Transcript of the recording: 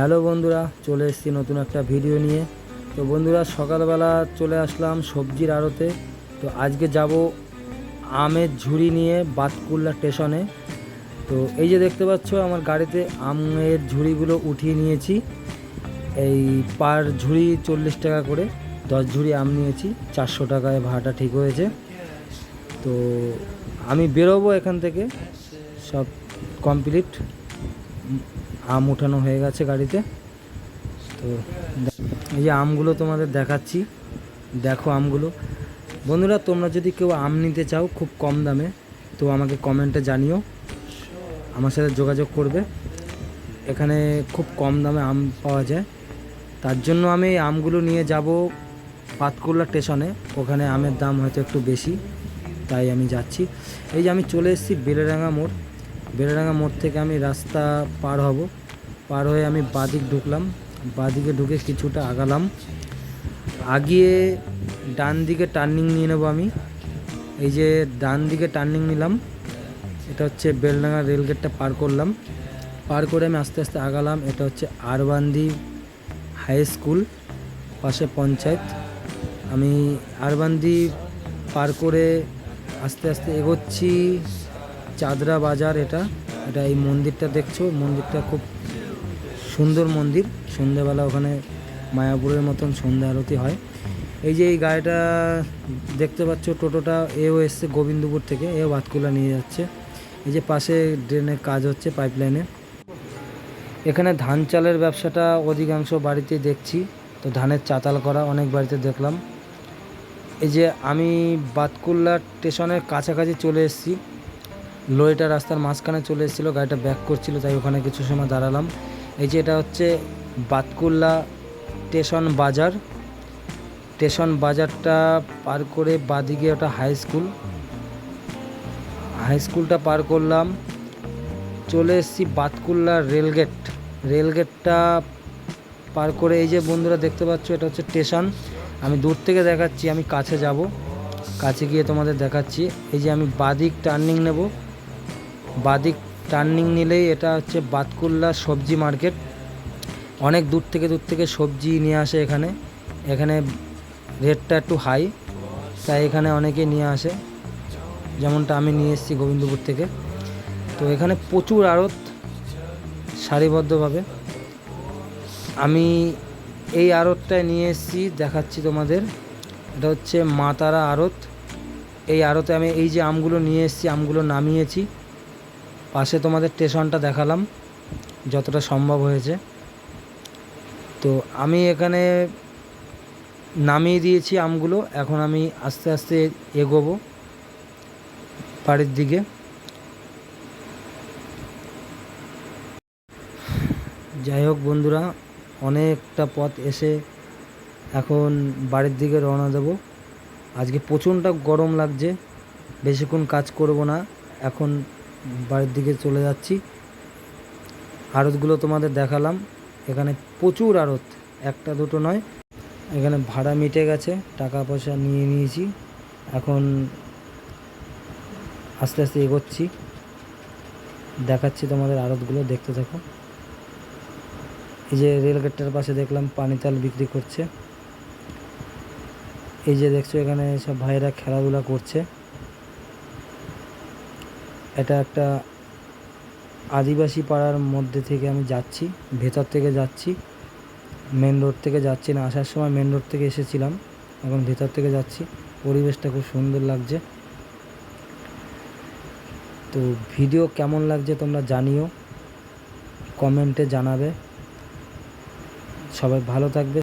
Hello বন্ধুরা, চলে এসেছি নতুন একটা ভিডিও নিয়ে। তো বন্ধুরা, সকালবেলা চলে আসলাম সবজির আড়তে। তো আজকে যাব আমের ঝুড়ি নিয়ে বাতকুল্লা স্টেশনে। তো এই যে দেখতে পাচ্ছ, আমার গাড়িতে আমের ঝুড়িগুলো উঠিয়ে নিয়েছি। এই পার ঝুড়ি চল্লিশ টাকা করে, দশ ঝুড়ি আম নিয়েছি, চারশো টাকায় ভাড়াটা ঠিক হয়েছে। তো আমি বেরোবো এখান থেকে, সব কমপ্লিট। আম উঠানো হয়ে গেছে গাড়িতে। তো এই যে আমগুলো তোমাদের দেখাচ্ছি, দেখো আমগুলো। বন্ধুরা, তোমরা যদি কেউ আম নিতে চাও খুব কম দামে, তো আমাকে কমেন্টে জানিও, আমার সাথে যোগাযোগ করবে। এখানে খুব কম দামে আম পাওয়া যায়। তার জন্য আমি আমগুলো নিয়ে যাব পাতকুল্লা স্টেশনে। ওখানে আমের দাম হয়তো একটু বেশি, তাই আমি যাচ্ছি। এই যে আমি চলে এসেছি বেলেরাঙ্গা মোড়। বেলেরাঙ্গা মোড় থেকে আমি রাস্তা পার হব। পার হয়ে আমি বাদিক ঢুকলাম। বাদিকে ঢুকে কিছুটা আগালাম। আগিয়ে ডান দিকে টার্নিং নিয়ে নেব আমি। এই যে ডান দিকে টার্নিং নিলাম, এটা হচ্ছে বেলডাঙ্গা রেলগেটটা পার করলাম। পার করে আমি আস্তে আস্তে আগালাম, এটা হচ্ছে আরবান্দি হাই স্কুল পাশে পঞ্চায়েত। আমি আরবান্দি পার করে আস্তে আস্তে এগোচ্ছি। চাদরা বাজার এটা। এটা এই মন্দিরটা দেখছ? মন্দিরটা খুব সুন্দর মন্দির। সন্ধ্যেবেলা ওখানে মায়াপুরের মতন সন্ধ্যা আরতি হয়। এই যে এই গাড়িটা দেখতে পাচ্ছ, টোটোটা, এও এসছে গোবিন্দপুর থেকে, এও বাতকুলা নিয়ে যাচ্ছে। এই যে পাশে ড্রেনের কাজ হচ্ছে পাইপলাইনে। এখানে ধান চালের ব্যবসাটা অধিকাংশ বাড়িতে দেখছি। তো ধানের চাতাল করা অনেক বাড়িতে দেখলাম। এই যে আমি বাতকুল্লা স্টেশনের কাছাকাছি চলে এসেছি। লরিটা রাস্তার মাঝখানে চলে এসেছিল, গাড়িটা ব্যাক করছিল, তাই ওখানে কিছু সময় দাঁড়ালাম। এই যে এটা হচ্ছে বাতকুল্লা স্টেশন বাজার। স্টেশন বাজারটা পার করে বাদিকে ওটা হাই স্কুল হাই স্কুলটা পার করলাম। চলে এসেছি বাতকুল্লা রেলগেট রেলগেটটা পার করে এই যে বন্ধুরা দেখতে পাচ্ছ, এটা হচ্ছে স্টেশন। আমি দূর থেকে দেখাচ্ছি, আমি কাছে যাব। কাছে গিয়ে তোমাদের দেখাচ্ছি। এই যে আমি বাদিক টার্নিং নেব। বাদিক টার্নিং নিলেই এটা হচ্ছে বাতকুল্লা সবজি মার্কেট অনেক দূর থেকে দূর থেকে সবজি নিয়ে আসে এখানে। এখানে রেটটা একটু হাই তাই এখানে অনেকে নিয়ে আসে। যেমনটা আমি নিয়ে এসেছি গোবিন্দপুর থেকে। তো এখানে প্রচুর আড়ত সারিবদ্ধভাবে। আমি এই আড়তটায় নিয়ে এসেছি, দেখাচ্ছি তোমাদের। এটা হচ্ছে মাতারা আড়ত। এই আড়তে আমি এই যে আমগুলো নিয়ে এসেছি, আমগুলো নামিয়েছি। পাশে তোমাদের স্টেশনটা দেখালাম, যতটা সম্ভব হয়েছে। তো আমি এখানে নামিয়ে দিয়েছি আমগুলো, এখন আমি আস্তে আস্তে এগোবো বাড়ির দিকে। যাই হোক বন্ধুরা, অনেকটা পথ এসে এখন বাড়ির দিকে রওনা দেব। আজকে প্রচণ্ড গরম লাগছে, বেশিক্ষণ কাজ করব না, এখন বাড়ির দিকে চলে যাচ্ছি। আড়তগুলো তোমাদের দেখালাম। এখানে প্রচুর আড়ত, একটা দুটো নয়। এখানে ভাড়া মিটে গেছে টাকা পয়সা নিয়ে নিয়েছি। এখন আস্তে আস্তে এগোচ্ছি। দেখাচ্ছি তোমাদের আড়তগুলো, দেখতে থাকো। এই যে রেলগেটটার পাশে দেখলাম পানিতাল বিক্রি করছে। এই যে দেখছ, এখানে সব ভাইরা খেলাধুলা করছে। এটা একটা আদিবাসী পাড়ার মধ্যে থেকে আমি যাচ্ছি, ভেতর থেকে যাচ্ছি। মেন রোড থেকে যাচ্ছি না, আসার সময় মেন রোড থেকে এসেছিলাম এখন ভেতর থেকে যাচ্ছি। পরিবেশটা খুব সুন্দর লাগছে। তো ভিডিও কেমন লাগছে তোমরা জানিও কমেন্টে জানাবে। সবাই ভালো থাকবে।